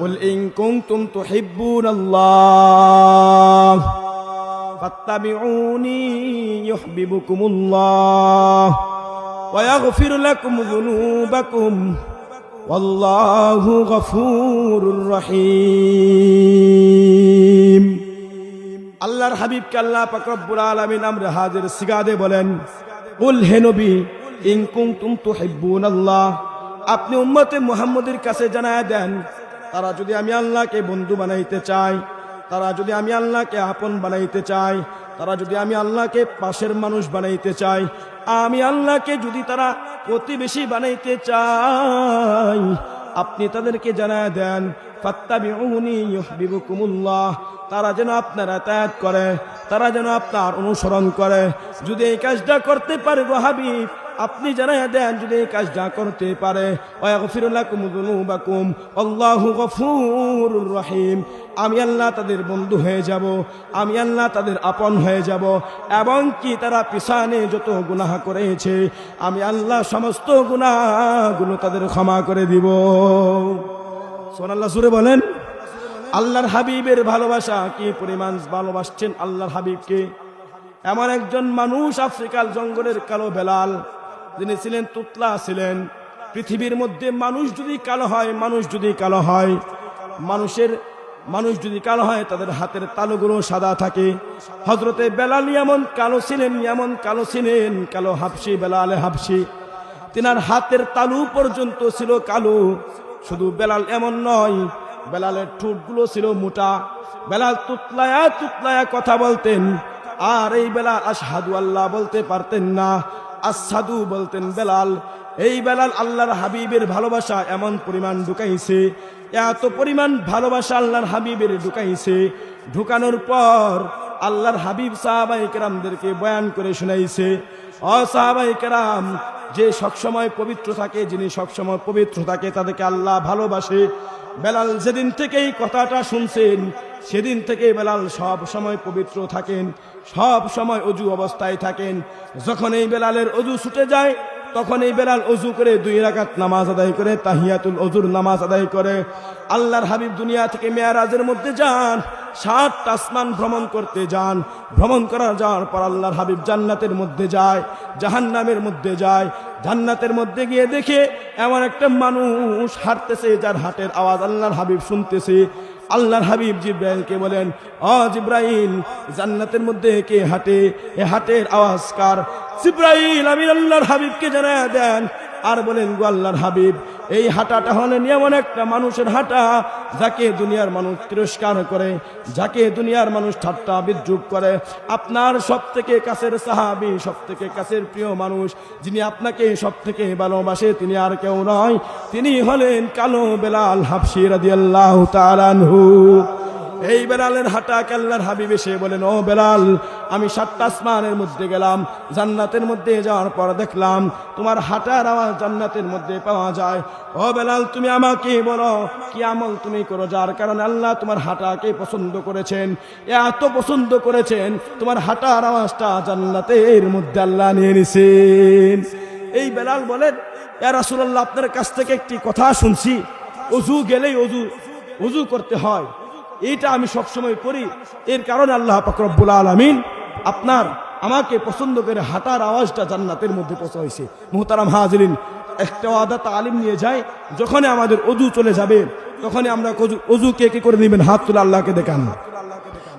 قل إن كنتم تحبون الله فاتبعوني يحببكم الله ويغفر لكم ذنوبكم والله غفور رحيم আল্লাহর হাবিবকে আল্লাহ পাক রব্বুল আলামিন আমরা হাজির সিগাদে বলেন কুল হে নবী ইন কুনতুম তুহিব্বুনাল্লাহ আপনি উম্মতে মুহাম্মদের কাছে জানায় দেন তারা যদি আমি আল্লাহকে বন্ধু বানাইতে চাই, তারা যদি আমি আল্লাহকে আপন বানাইতে চাই, তারা যদি আমি আল্লাহকে পাশের মানুষ বানাইতে চাই, আমি আল্লাহকে যদি তারা প্রতিবেশী বানাইতে চাই, আপনি তাদেরকে জানায় দেন তারা যেন আপনার আতায়াত করে, তারা যেন আপনার অনুসরণ করে। যদি এই কাজটা করতে পারে গো হাবিব আপনি জানাই দেন, যদি এই কাজটা করতে পারে রহিম। আমি আল্লাহ তাদের বন্ধু হয়ে যাব, আমি আল্লাহ তাদের আপন হয়ে যাব এবং কি তারা পিছানে যত গুনাহ করেছে, আমি আল্লাহ সমস্ত গুনাহগুলো তাদের ক্ষমা করে দিব। সোনাল্লাহ সুরে বলেন, আল্লাহর হাবিবের ভালোবাসা কি পরিমাণ ভালোবাসছেন আল্লাহর হাবিবকে? এমন একজন মানুষ আফ্রিকার জঙ্গলের কালো বেলাল যিনি ছিলেন তুতলা ছিলেন, পৃথিবীর মধ্যে মানুষ যদি কালো হয়, মানুষ যদি কালো হয়, মানুষের, মানুষ যদি কালো হয়, তাদের হাতের তালুগুলো সাদা থাকে। হজরতে বেলাল এমন কালো ছিলেন, এমন কালো ছিলেন, কালো হাফসি, বেলালে হাফসি। তিনার হাতের তালু পর্যন্ত ছিল কালো। শুধু বেলাল এমন নয়, বেলালের ঠোঁটগুলো ছিল মোটা। বেলাল তুতলায়া তুতলায়া কথা বলতেন, আর এই বেলা আসাদু আল্লাহ বলতে পারতেন না। আসাদু বলতেন, বেলাল, এই বেলাল আল্লাহর হাবিবের ভালোবাসা এমন পরিমাণ ঢুকাইছে, এত পরিমাণ ভালোবাসা আল্লাহর হাবিবের ঢুকাইছে। ঢুকানোর পর আল্লাহর হাবিব সাহাবাই কেরামদেরকে বয়ান করে শুনাইছে, অ সাহাবাই কেরাম যে সবসময় পবিত্র থাকে, যিনি সবসময় পবিত্র থাকে, তাদেরকে আল্লাহ ভালোবাসে। বেলাল যেদিন থেকেই কথাটা শুনছেন, সেদিন থেকে বেলাল সব সময় পবিত্র থাকেন, সব সময় অজু অবস্থায় থাকেন। যখন এই বেলালের অজু ছুটে যায় তখন এই বেলাল অজু করে দুই রাকাত নামাজ আদায় করে, তাহিয়াতুল অজুর নামাজ আদায় করে। আল্লাহর হাবিব দুনিয়া থেকে মেয়ারাজের মধ্যে যান সাত আসমান ভ্রমণ করতে যান। ভ্রমণ করা যাওয়ার পর আল্লাহর হাবিব জান্নাতের মধ্যে যায়, জাহান্নামের মধ্যে যায়। জান্নাতের মধ্যে গিয়ে দেখে এমন একটা মানুষ হাঁটতেছে যার হাটের আওয়াজ আল্লাহর হাবিব শুনতেছে। আল্লাহর হাবিব জিব্রাইলকে বলেন, অ জিব্রাইল, জান্নাতের মধ্যে কে হাঁটে? এ হাটের আওয়াজ কার? জিব্রাইল আমি আল্লাহর হাবিবকে জানায় দেন, আর বলেন, গো আল্লাহর হাবিব, এই হাঁটাটা হলেন এমন একটা মানুষের হাঁটা, যাকে দুনিয়ার মানুষ তিরস্কার করে, যাকে দুনিয়ার মানুষ ঠাট্টা বিদ্রুপ করে। আপনার সব থেকে কাছের সাহাবি সব থেকে কাছের প্রিয় মানুষ, যিনি আপনাকে সব থেকে ভালোবাসে, তিনি আর কেউ নয়। তিনি হলেন কালো বেলাল হাফসি রাদিয়াল্লাহু তাআলাহু এই বেলালের হাঁটা কাল্লার হাবিব এসে বলেন, ও বেলাল আমি সাতটা আসমানের মধ্যে গেলাম, জান্নাতের মধ্যে যাওয়ার পর দেখলাম তোমার হাঁটার আওয়াজ জান্নাতের মধ্যে পাওয়া যায়। ও বেলাল, তুমি আমাকে বলো, কি আমল তুমি করো যার কারণে আল্লাহ তোমার হাঁটাকে পছন্দ করেছেন? এত পছন্দ করেছেন, তোমার হাঁটার আওয়াজটা জান্নাতের মধ্যে আল্লাহ নিয়ে নিছেন। এই বেলাল বলেন, ইয়া রাসূলুল্লাহ, আপনার কাছ থেকে একটি কথা শুনছি। অজু গেলেই অজু অজু করতে হয়। এইটা আমি সবসময় করি এর কারণে আল্লাহ পাকরব্বুল আলমিন আপনার আমাকে পছন্দ করে হাঁটার আওয়াজটা জান্নাতের মধ্যে পৌঁছাইছে। মোহতারাম হাজরিন, একটা আদা তালিম নিয়ে যায়, যখনই আমাদের অজু চলে যাবে, তখনই আমরা অজু- কে কে করে নেবেন? হাত তুলে আল্লাহকে দেখান।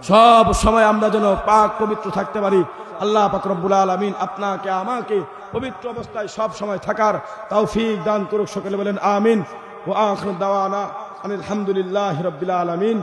সব সময় আমরা যেন পাক পবিত্র থাকতে পারি। আল্লাহ পাকরব্বুল আলমিন আপনাকে, আমাকে পবিত্র অবস্থায় সব সময় থাকার তৌফিক দান করুক। সকলে বলেন, আমিন। ও আখর দাওয়ানা আলহামদুলিল্লাহ রবিল আলমিন।